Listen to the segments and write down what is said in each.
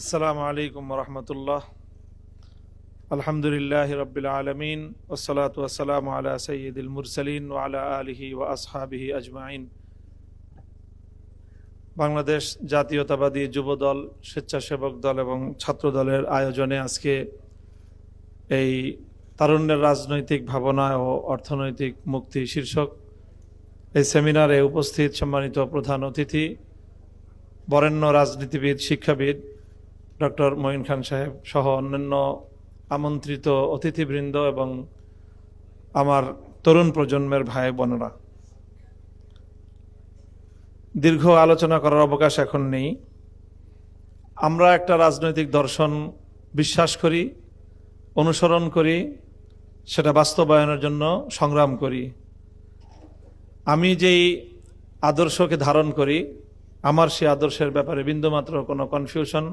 আসসালামু আলাইকুম রহমতুল্লাহ। আলহামদুলিল্লাহ রবিল আলমিন ওসলাত ওসালাম আলা সঈদুল মুরসলিন ও আলা আলিহি ও আসহাবিহি আজমাইন। বাংলাদেশ জাতীয়তাবাদী যুব দল স্বেচ্ছাসেবক দল এবং ছাত্র দলের আয়োজনে আজকে এই তারুণ্যের রাজনৈতিক ভাবনা ও অর্থনৈতিক মুক্তি শীর্ষক এই সেমিনারে উপস্থিত সম্মানিত প্রধান অতিথি, বরেণ্য রাজনীতিবিদ, শিক্ষাবিদ ডক্টর মঈন খান সাহেব সহ অন্যান্য আমন্ত্রিত অতিথিবৃন্দ এবং আমার তরুণ প্রজন্মের ভাই বোনেরা। দীর্ঘ আলোচনা করার অবকাশ এখন নেই। আমরা একটা রাজনৈতিক দর্শন বিশ্বাস করি, অনুসরণ করি, সেটা বাস্তবায়নের জন্য সংগ্রাম করি। আমি যেই আদর্শকে ধারণ করি, আমার সেই আদর্শের ব্যাপারে বিন্দুমাত্র কোনো কনফিউশন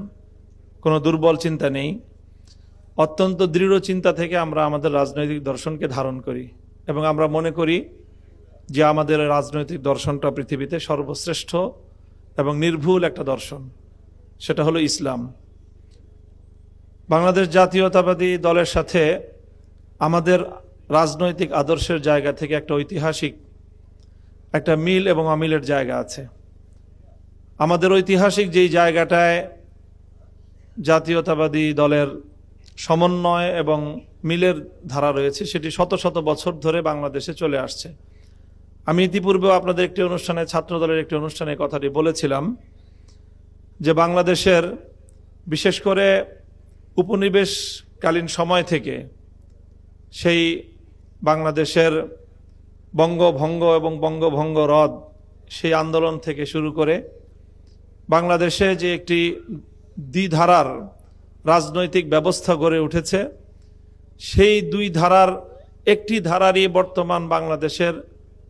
কোনো দুর্বল চিন্তা নেই। অত্যন্ত দৃঢ় চিন্তা থেকে আমরা আমাদের রাজনৈতিক দর্শনকে ধারণ করি এবং আমরা মনে করি যে আমাদের রাজনৈতিক দর্শনটা পৃথিবীতে সর্বশ্রেষ্ঠ এবং নির্ভুল একটা দর্শন। সেটা হলো ইসলাম। বাংলাদেশ জাতীয়তাবাদী দলের সাথে আমাদের রাজনৈতিক আদর্শের জায়গা থেকে একটা ঐতিহাসিক, একটা মিল এবং অমিলের জায়গা আছে। আমাদের ঐতিহাসিক যেই জায়গাটায় জাতীয়তাবাদী দলের সমন্বয় এবং মিলের ধারা রয়েছে, সেটি শত শত বছর ধরে বাংলাদেশে চলে আসছে। আমি ইতিপূর্বেও আপনাদের একটি অনুষ্ঠানে ছাত্র দলের একটি অনুষ্ঠানে কথাটি বলেছিলাম যে বাংলাদেশের বিশেষ করে উপনিবেশকালীন সময় থেকে সেই বাংলাদেশের বঙ্গভঙ্গ এবং বঙ্গভঙ্গ রদ, সেই আন্দোলন থেকে শুরু করে বাংলাদেশে যে একটি দ্বিধারার রাজনৈতিক ব্যবস্থা গড়ে উঠেছে। সেই দুই ধারার একটি ধারারই বর্তমান বাংলাদেশের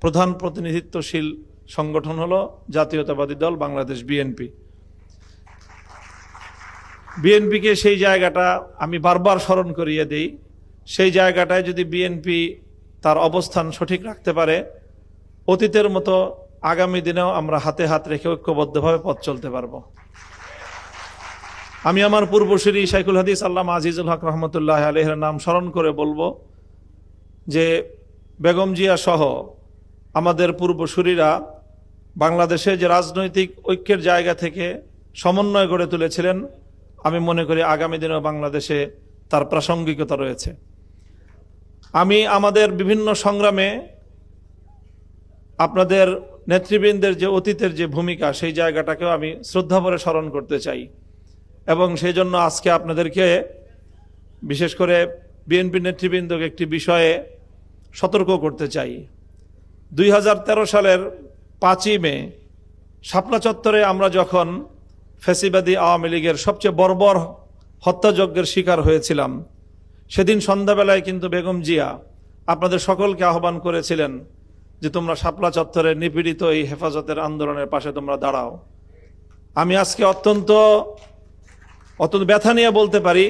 প্রধান প্রতিনিধিত্বশীল সংগঠন হলো জাতীয়তাবাদী দল বাংলাদেশ বিএনপি। বিএনপিকে সেই জায়গাটা আমি বারবার স্মরণ করিয়ে দিই। সেই জায়গাটায় যদি বিএনপি তার অবস্থান সঠিক রাখতে পারে, অতীতের মতো আগামী দিনেও আমরা হাতে হাত রেখে ঐক্যবদ্ধভাবে পথ চলতে পারব। আমি আমার পূর্বশ্রী শাইকুল হাদিস আল্লাহ আজিজুল হক রহমতুল্লাহ আলহের নাম স্মরণ করে বলব যে বেগম জিয়া সহ আমাদের পূর্বসূরীরা বাংলাদেশে যে রাজনৈতিক ঐক্যের জায়গা থেকে সমন্বয় গড়ে তুলেছিলেন, আমি মনে করি আগামী দিনেও বাংলাদেশে তার প্রাসঙ্গিকতা রয়েছে। আমি আমাদের বিভিন্ন সংগ্রামে আপনাদের নেতৃবৃন্দের যে অতীতের যে ভূমিকা, সেই জায়গাটাকেও আমি শ্রদ্ধা শ্রদ্ধাভরে স্মরণ করতে চাই। এবং সেই জন্য আজকে আপনাদেরকে বিশেষ করে বিএনপি নেতৃবৃন্দকে একটি বিষয়ে সতর্ক করতে চাই। দুই হাজার তেরো সালের পাঁচই মে শাপলা চত্বরে আমরা যখন ফেসিবাদী আওয়ামী লীগের সবচেয়ে বর্বর হত্যাযজ্ঞের শিকার হয়েছিলাম, সেদিন সন্ধ্যাবেলায় কিন্তু বেগম জিয়া আপনাদের সকলকে আহ্বান করেছিলেন যে তোমরা শাপলা চত্বরে নিপীড়িত এই হেফাজতের আন্দোলনের পাশে তোমরা দাঁড়াও। আমি আজকে অত্যন্ত অত্যন্ত ব্যথা নিয়ে বলতে পারি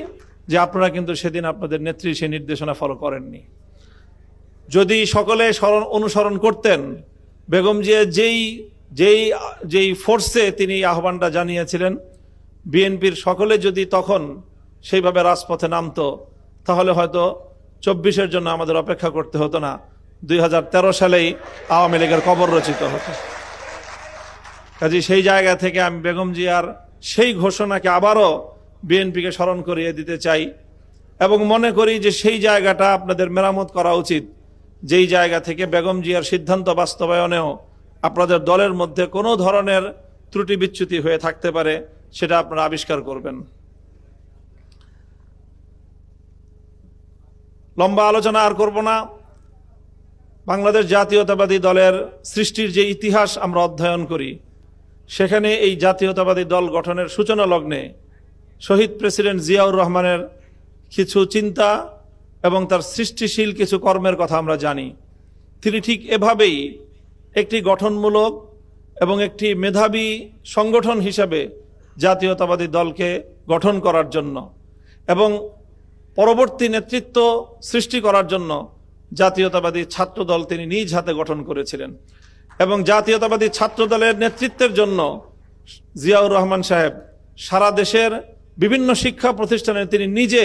যে আপনারা কিন্তু সেদিন আপনাদের নেত্রী সেই নির্দেশনা ফলো করেননি। যদি সকলে স্মরণ, অনুসরণ করতেন, বেগম জিয়া যেই যেই যেই ফোর্সে তিনি আহ্বানটা জানিয়েছিলেন, বিএনপির সকলে যদি তখন সেইভাবে রাজপথে নামতো, তাহলে হয়তো চব্বিশের জন্য আমাদের অপেক্ষা করতে হতো না। দুই হাজার তেরো সালেই আওয়ামী লীগের কবর রচিত হতো। কাজে সেই জায়গা থেকে আমি বেগম জিয়ার সেই ঘোষণাকে আবারও বিএনপিকে স্মরণ করিয়ে দিতে চাই এবং মনে করি যে সেই জায়গাটা আপনাদের মেরামত করা উচিত। যেই জায়গা থেকে বেগম জিয়ার সিদ্ধান্ত বাস্তবায়নেও আপনাদের দলের মধ্যে কোনো ধরনের ত্রুটি বিচ্যুতি হয়ে থাকতে পারে, সেটা আপনারা আবিষ্কার করবেন। লম্বা আলোচনা আর করব না। বাংলাদেশ জাতীয়তাবাদী দলের সৃষ্টির যে ইতিহাস আমরা অধ্যয়ন করি, সেখানে এই জাতীয়তাবাদী দল গঠনের সূচনা লগ্নে শহীদ প্রেসিডেন্ট জিয়াউর রহমানের কিছু চিন্তা এবং তার সৃষ্টিশীল কিছু কর্মের কথা আমরা জানি। তিনি ঠিক এভাবেই একটি গঠনমূলক এবং একটি মেধাবী সংগঠন হিসাবে জাতীয়তাবাদী দলকে গঠন করার জন্য এবং পরবর্তী নেতৃত্ব সৃষ্টি করার জন্য জাতীয়তাবাদী ছাত্র দল তিনি নিজ হাতে গঠন করেছিলেন। এবং জাতীয়তাবাদী ছাত্র দলের নেতৃত্বের জন্য জিয়াউর রহমান সাহেব সারা দেশের বিভিন্ন শিক্ষা প্রতিষ্ঠানে তিনি নিজে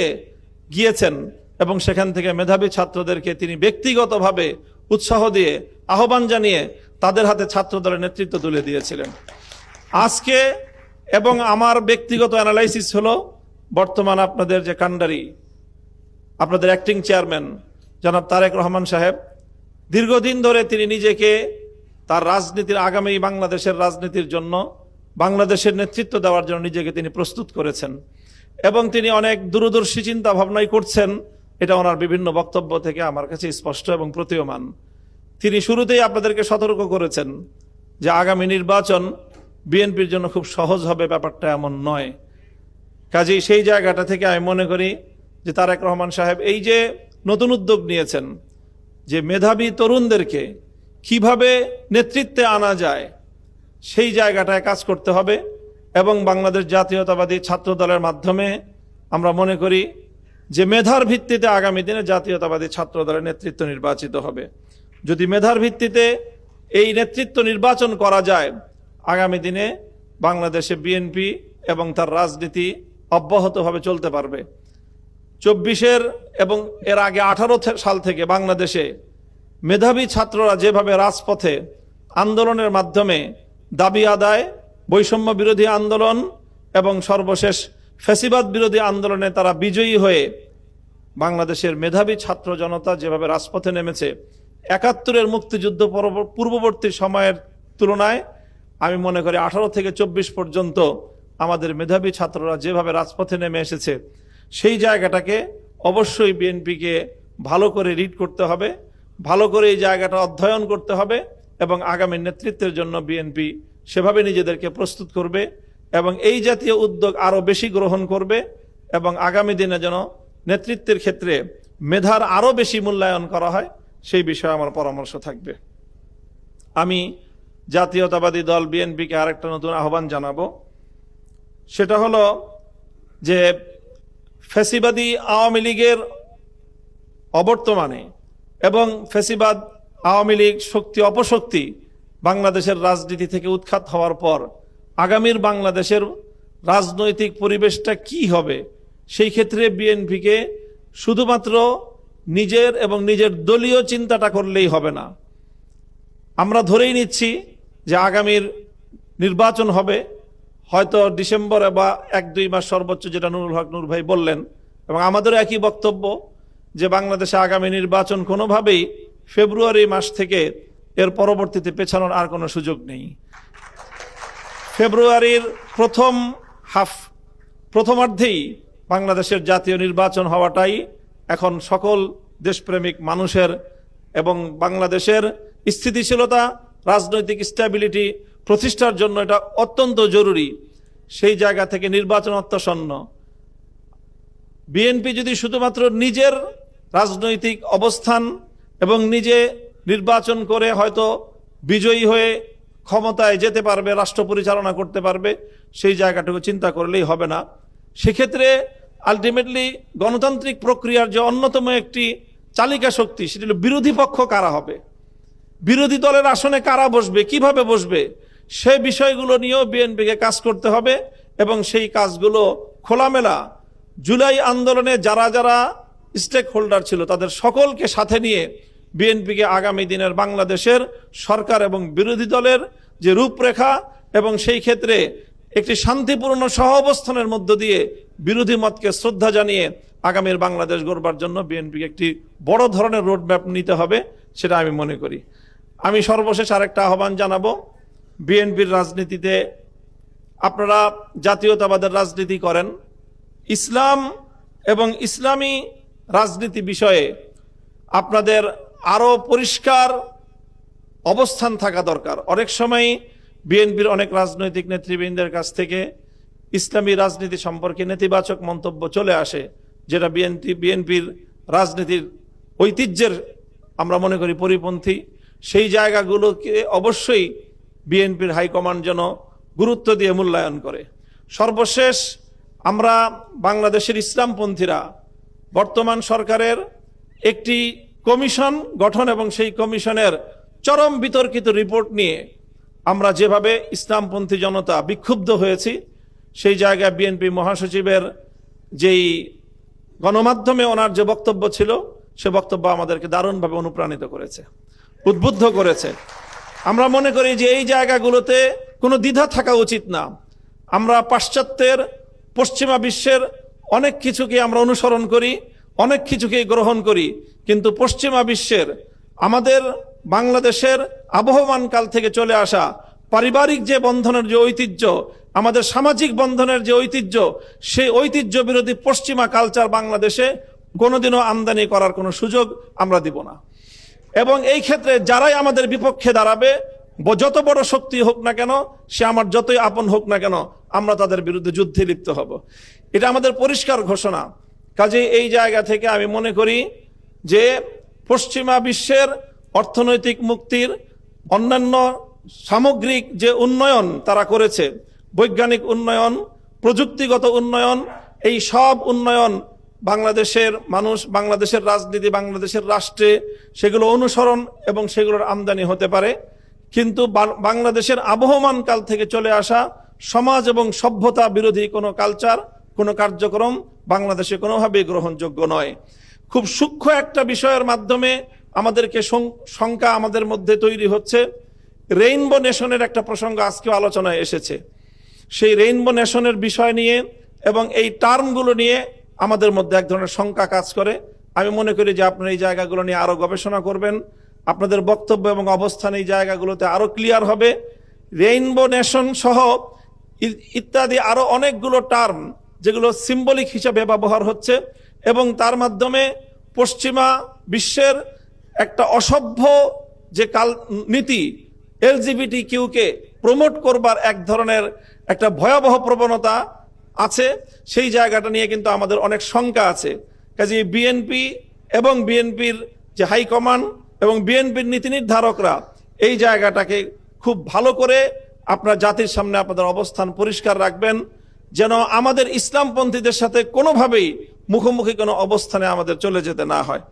গিয়েছেন এবং সেখান থেকে মেধাবী ছাত্রদেরকে তিনি ব্যক্তিগতভাবে উৎসাহ দিয়ে আহ্বান জানিয়ে তাদের হাতে ছাত্র দলের নেতৃত্ব তুলে দিয়েছিলেন। আজকে এবং আমার ব্যক্তিগত অ্যানালাইসিস হলো, বর্তমান আপনাদের যে কান্ডারি, আপনাদের অ্যাক্টিং চেয়ারম্যান, জনাব তারেক রহমান সাহেব, দীর্ঘদিন ধরে তিনি নিজেকে তার রাজনীতির, আগামী বাংলাদেশের রাজনীতির জন্য বাংলাদেশের নেতৃত্ব দেওয়ার জন্য নিজেকে তিনি প্রস্তুত করেছেন এবং তিনি অনেক দূরদর্শী চিন্তা ভাবনাই করছেন। এটা ওনার বিভিন্ন বক্তব্য থেকে আমার কাছে স্পষ্ট এবং প্রতীয়মান। তিনি শুরুতেই আপনাদেরকে সতর্ক করেছেন যে আগামী নির্বাচন বিএনপির জন্য খুব সহজ হবে, ব্যাপারটা এমন নয়। কাজেই সেই জায়গাটা থেকে আমি মনে করি যে তারেক রহমান সাহেব এই যে নতুন উদ্যোগ নিয়েছেন, যে মেধাবী তরুণদেরকে কীভাবে নেতৃত্বে আনা যায় সেই জায়গাটায় কাজ করতে হবে এবং বাংলাদেশ জাতীয়তাবাদী ছাত্র দলের মাধ্যমে আমরা মনে করি যে মেধার ভিত্তিতে আগামী দিনে জাতীয়তাবাদী ছাত্র দলের নেতৃত্ব নির্বাচিত হবে। যদি মেধার ভিত্তিতে এই নেতৃত্ব নির্বাচন করা যায়, আগামী দিনে বাংলাদেশে বিএনপি এবং তার রাজনীতি অব্যাহতভাবে চলতে পারবে। চব্বিশের এবং এর আগে আঠারো সাল থেকে বাংলাদেশে মেধাবী ছাত্ররা যেভাবে রাজপথে আন্দোলনের মাধ্যমে দাবি আদায়, বৈষম্য বিরোধী আন্দোলন এবং সর্বশেষ ফ্যাসিবাদ বিরোধী আন্দোলনে তারা বিজয়ী হয়ে বাংলাদেশের মেধাবী ছাত্র জনতা যেভাবে রাজপথে নেমেছে, একাত্তরের মুক্তিযুদ্ধ পরব- পূর্ববর্তী সময়ের তুলনায় আমি মনে করি আঠারো থেকে চব্বিশ পর্যন্ত আমাদের মেধাবী ছাত্ররা যেভাবে রাজপথে নেমে এসেছে, সেই জায়গাটাকে অবশ্যই বিএনপিকে ভালো করে রিড করতে হবে, ভালো করে এই জায়গাটা অধ্যয়ন করতে হবে এবং আগামী নেতৃত্বের জন্য বিএনপি সেভাবে নিজেদেরকে প্রস্তুত করবে এবং এই জাতীয় উদ্যোগ আরও বেশি গ্রহণ করবে এবং আগামী দিনে যেন নেতৃত্বের ক্ষেত্রে মেধার আরও বেশি মূল্যায়ন করা হয়, সেই বিষয়ে আমার পরামর্শ থাকবে। আমি জাতীয়তাবাদী দল বিএনপিকে আরেকটা নতুন আহ্বান জানাব। সেটা হলো যে ফ্যাসিবাদী আওয়ামী লীগের অবর্তমানে এবং ফ্যাসিবাদ আওয়ামী লীগ শক্তি অপশক্তি বাংলাদেশের রাজনীতি থেকে উৎখাত হওয়ার পর আগামীর বাংলাদেশের রাজনৈতিক পরিবেশটা কি হবে? সেই ক্ষেত্রে বিএনপিকে শুধুমাত্র নিজের এবং নিজের দলীয় চিন্তাটা করলেই হবে না। আমরা ধরেই নিচ্ছি যে আগামীর নির্বাচন হবে। হয়তো ডিসেম্বরে বা এক, দুই মাস সর্বোচ্চ যেটা নুরুল হক নূর ভাই বললেন। এবং আমাদেরও একই বক্তব্য যে বাংলাদেশে আগামী নির্বাচন কোনোভাবেই ফেব্রুয়ারি মাস থেকে এর পরবর্তীতে পেছানোর আর কোনো সুযোগ নেই। ফেব্রুয়ারির প্রথম হাফ, প্রথমার্ধেই বাংলাদেশের জাতীয় নির্বাচন হওয়াটাই এখন সকল দেশপ্রেমিক মানুষের এবং বাংলাদেশের স্থিতিশীলতা, রাজনৈতিক স্ট্যাবিলিটি প্রতিষ্ঠার জন্য এটা অত্যন্ত জরুরি। সেই জায়গা থেকে নির্বাচন অত্যাসন্ন। বিএনপি যদি শুধুমাত্র নিজের রাজনৈতিক অবস্থান এবং নিজে নির্বাচন করে হয়তো বিজয়ী হয়ে ক্ষমতায় যেতে পারবে, রাষ্ট্র পরিচালনা করতে পারবে, সেই জায়গাটুকু চিন্তা করলেই হবে না। সেক্ষেত্রে আলটিমেটলি গণতান্ত্রিক প্রক্রিয়ার যে অন্যতম একটি চালিকা শক্তি, সেটি হলো বিরোধী পক্ষ কারা হবে? বিরোধী দলের আসনে কারা বসবে, কীভাবে বসবে? সে বিষয়গুলো নিয়েও বিএনপিকে কাজ করতে হবে এবং সেই কাজগুলো খোলামেলা জুলাই আন্দোলনে যারা যারা স্টেক হোল্ডার ছিল, তাদের সকলকে সাথে নিয়ে বিএনপিকে আগামী দিনের বাংলাদেশের সরকার এবং বিরোধী দলের যে রূপরেখা এবং সেই ক্ষেত্রে একটি শান্তিপূর্ণ সহ অবস্থানের মধ্য দিয়ে বিরোধী মতকে শ্রদ্ধা জানিয়ে আগামীর বাংলাদেশ গড়বার জন্য বিএনপিকে একটি বড় ধরনের রোডম্যাপ নিতে হবে, সেটা আমি মনে করি। আমি সর্বশেষ আরেকটা আহ্বান জানাব, বিএনপির রাজনীতিতে আপনারা জাতীয়তাবাদের রাজনীতি করেন। ইসলাম এবং ইসলামী রাজনীতি বিষয়ে আপনাদের আরও পরিষ্কার অবস্থান থাকা দরকার। অনেক সময় বিএনপির অনেক রাজনৈতিক নেতৃবৃন্দের কাছ থেকে ইসলামী রাজনীতি সম্পর্কে নেতিবাচক মন্তব্য চলে আসে, যেটা বিএনপি, বিএনপির রাজনীতির ঐতিহ্যের আমরা মনে করি পরিপন্থী। সেই জায়গাগুলোকে অবশ্যই বিএনপির হাইকমান্ড যেন গুরুত্ব দিয়ে মূল্যায়ন করে। সর্বশেষ আমরা বাংলাদেশের ইসলামপন্থীরা বর্তমান সরকারের একটি কমিশন গঠন এবং সেই কমিশনের চরম বিতর্কিত রিপোর্ট নিয়ে আমরা যেভাবে ইসলামপন্থী জনতা বিক্ষুব্ধ হয়েছি, সেই জায়গায় বিএনপি মহাসচিবের যেই গণমাধ্যমে ওনার যে বক্তব্য ছিল, সে বক্তব্য আমাদেরকে দারুণভাবে অনুপ্রাণিত করেছে, উদ্বুদ্ধ করেছে। আমরা মনে করি যে এই জায়গাগুলোতে কোনো দ্বিধা থাকা উচিত না। আমরা পাশ্চাত্যের, পশ্চিমা বিশ্বের অনেক কিছুকে আমরা অনুসরণ করি অনেক কিছুকে গ্রহণ করি, কিন্তু পশ্চিমা বিশ্বের, আমাদের বাংলাদেশের আবহমান কাল থেকে চলে আসা পারিবারিক যে বন্ধনের যে ঐতিহ্য, আমাদের সামাজিক বন্ধনের যে ঐতিহ্য সেই ঐতিহ্য বিরোধী পশ্চিমা কালচার বাংলাদেশে কোনোদিনও আমদানি করার কোনো সুযোগ আমরা দিব না। এবং এই ক্ষেত্রে যারাই আমাদের বিপক্ষে দাঁড়াবে যত বড় শক্তি হোক না কেন, সে আমার যতই আপন হোক না কেন, আমরা তাদের বিরুদ্ধে যুদ্ধে লিপ্ত হব। এটা আমাদের পরিষ্কার ঘোষণা। কাজে এই জায়গা থেকে আমি মনে করি যে পশ্চিমা বিশ্বের অর্থনৈতিক মুক্তির অন্যান্য সামগ্রিক যে উন্নয়ন তারা করেছে, বৈজ্ঞানিক উন্নয়ন, প্রযুক্তিগত উন্নয়ন, এই সব উন্নয়ন বাংলাদেশের মানুষ, বাংলাদেশের রাজনীতি, বাংলাদেশের রাষ্ট্রে সেগুলো অনুসরণ এবং সেগুলোর আমদানি হতে পারে। কিন্তু বাংলাদেশের আবহমান কাল থেকে চলে আসা সমাজ এবং সভ্যতা বিরোধী কোনো কালচার কোনো কার্যক্রম বাংলাদেশে কোনোভাবেই গ্রহণযোগ্য নয়। খুব সূক্ষ্ম একটা বিষয়ের মাধ্যমে আমাদেরকে শঙ্কা আমাদের মধ্যে তৈরি হচ্ছে। রেইনবো নেশনের একটা প্রসঙ্গ আজকেও আলোচনায় এসেছে। সেই রেইনবো নেশনের বিষয় নিয়ে এবং এই টার্মগুলো নিয়ে আমাদের মধ্যে এক ধরনের শঙ্কা কাজ করে। আমি মনে করি যে আপনারা এই জায়গাগুলো নিয়ে আরও গবেষণা করবেন। আপনাদের বক্তব্য এবং অবস্থান এই জায়গাগুলোতে আরও ক্লিয়ার হবে। রেইনবো নেশন সহ ইত্যাদি আরও অনেকগুলো টার্ম যেগুলো সিম্বলিক হিসাবে ব্যবহার হচ্ছে এবং তার মাধ্যমে পশ্চিমা বিশ্বের একটা অসভ্য যে কাল, নীতি এলজিবিটি কিউকে প্রমোট করবার এক ধরনের একটা ভয়াবহ প্রবণতা আছে, সেই জায়গাটা নিয়ে কিন্তু আমাদের অনেক শঙ্কা আছে। কাজে বিএনপি এবং বিএনপির যে হাইকমান্ড এবং বিএনপির নীতি নির্ধারকরা এই জায়গাটাকে খুব ভালো করে আপনার জাতির সামনে আপনাদের অবস্থান পরিষ্কার রাখবেন। যেন আমাদের ইসলামপন্থীদের সাথে কোনোভাবেই মুখোমুখি কোনো অবস্থানে আমাদের চলে যেতে না হয়।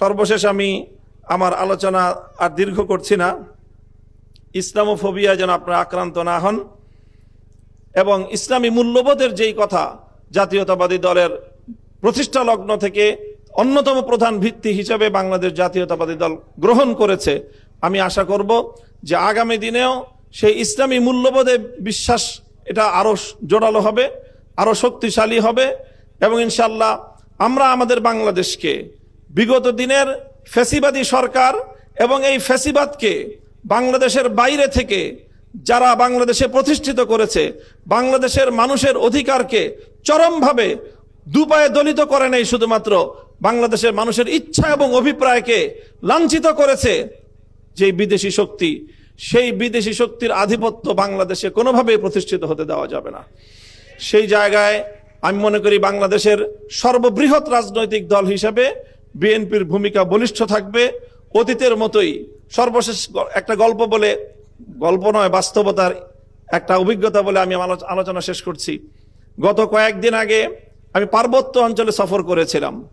সর্বশেষ আমি আমার আলোচনা আর দীর্ঘ করছি না। ইসলামোফোবিয়া যেন আপনারা আক্রান্ত না হন এবং ইসলামী মূল্যবোধের যেই কথা জাতীয়তাবাদী দলের প্রতিষ্ঠা লগ্ন থেকে অন্যতম প্রধান ভিত্তি হিসেবে বাংলাদেশ জাতীয়তাবাদী দল গ্রহণ করেছে, আমি আশা করব যে আগামী দিনেও সেই ইসলামী মূল্যবোধে বিশ্বাস এটা আরও জোরালো হবে, আরও শক্তিশালী হবে এবং ইনশাল্লাহ আমরা আমাদের বাংলাদেশকে বিগত দিনের ফ্যাসিবাদী সরকার এবং এই ফ্যাসিবাদকে বাংলাদেশের বাইরে থেকে যারা বাংলাদেশে প্রতিষ্ঠিত করেছে, বাংলাদেশের মানুষের অধিকারকে চরমভাবে দুপায়ে দলিত করে নেই শুধুমাত্র বাংলাদেশের মানুষের ইচ্ছা এবং অভিপ্রায়কে লাঞ্ছিত করেছে যে বিদেশি শক্তি সেই বিদেশি শক্তির আধিপত্য বাংলাদেশে কোনোভাবেই প্রতিষ্ঠিত হতে দেওয়া যাবে না। সেই জায়গায় আমি মনে করি বাংলাদেশের সর্ববৃহৎ রাজনৈতিক দল হিসেবে বিএনপির ভূমিকা বলিষ্ঠ থাকবে। অতীতের মতোই সর্বশেষ একটা গল্প বলে, গল্প নয়, বাস্তবতার একটা অভিজ্ঞতা বলে আমি আলোচ- আলোচনা শেষ করছি। গত কয়েকদিন আগে আমি পার্বত্য অঞ্চলে সফর করেছিলাম।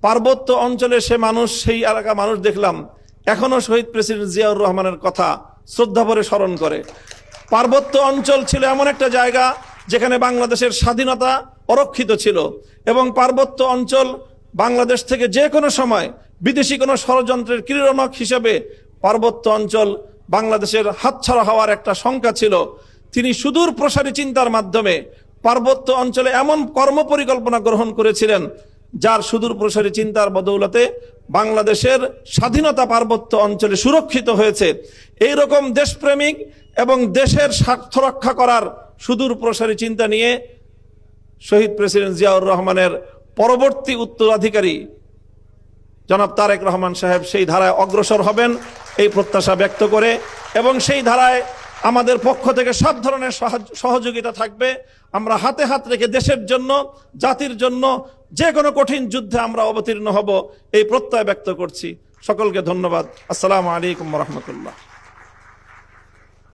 পার্বত্য অঞ্চলে সে মানুষ, সেই এলাকা মানুষ দেখলাম। এখনও শহীদ প্রেসিডেন্ট জিয়াউর রহমানের কথা শ্রদ্ধা ভরে স্মরণ করে। পার্বত্য অঞ্চল ছিল এমন একটা জায়গা যেখানে বাংলাদেশের স্বাধীনতা অরক্ষিত ছিল এবং পার্বত্য অঞ্চল বাংলাদেশ থেকে যে কোনো সময় বিদেশি কোনো ষড়যন্ত্রের ক্রীড়নক হিসেবে পার্বত্য অঞ্চল বাংলাদেশের হাতছাড়া হওয়ার একটা শঙ্কা ছিল। তিনি সুদূর প্রসারী চিন্তার মাধ্যমে পার্বত্য অঞ্চলে এমন কর্মপরিকল্পনা গ্রহণ করেছিলেন যার সুদূর প্রসারী চিন্তার বদৌলতে বাংলাদেশের স্বাধীনতা পার্বত্য অঞ্চলে সুরক্ষিত হয়েছে। এই রকম দেশপ্রেমিক এবং দেশের স্বার্থ রক্ষা করার সুদূর প্রসারী চিন্তা নিয়ে শহীদ প্রেসিডেন্ট জিয়াউর রহমানের পরবর্তী উত্তরাধিকারী জনাব তারেক রহমান সাহেব সেই ধারায় অগ্রসর হবেন এই প্রত্যাশা ব্যক্ত করে এবং সেই ধারায় আমাদের পক্ষ থেকে সব ধরনের সহযোগিতা থাকবে। আমরা হাতে হাত রেখে দেশের জন্য, জাতির জন্য যে কোনো কঠিন যুদ্ধে আমরা অবতীর্ণ হব, এই প্রত্যয় ব্যক্ত করছি। সকলকে ধন্যবাদ। আসসালামু আলাইকুম রহমতুল্লাহ।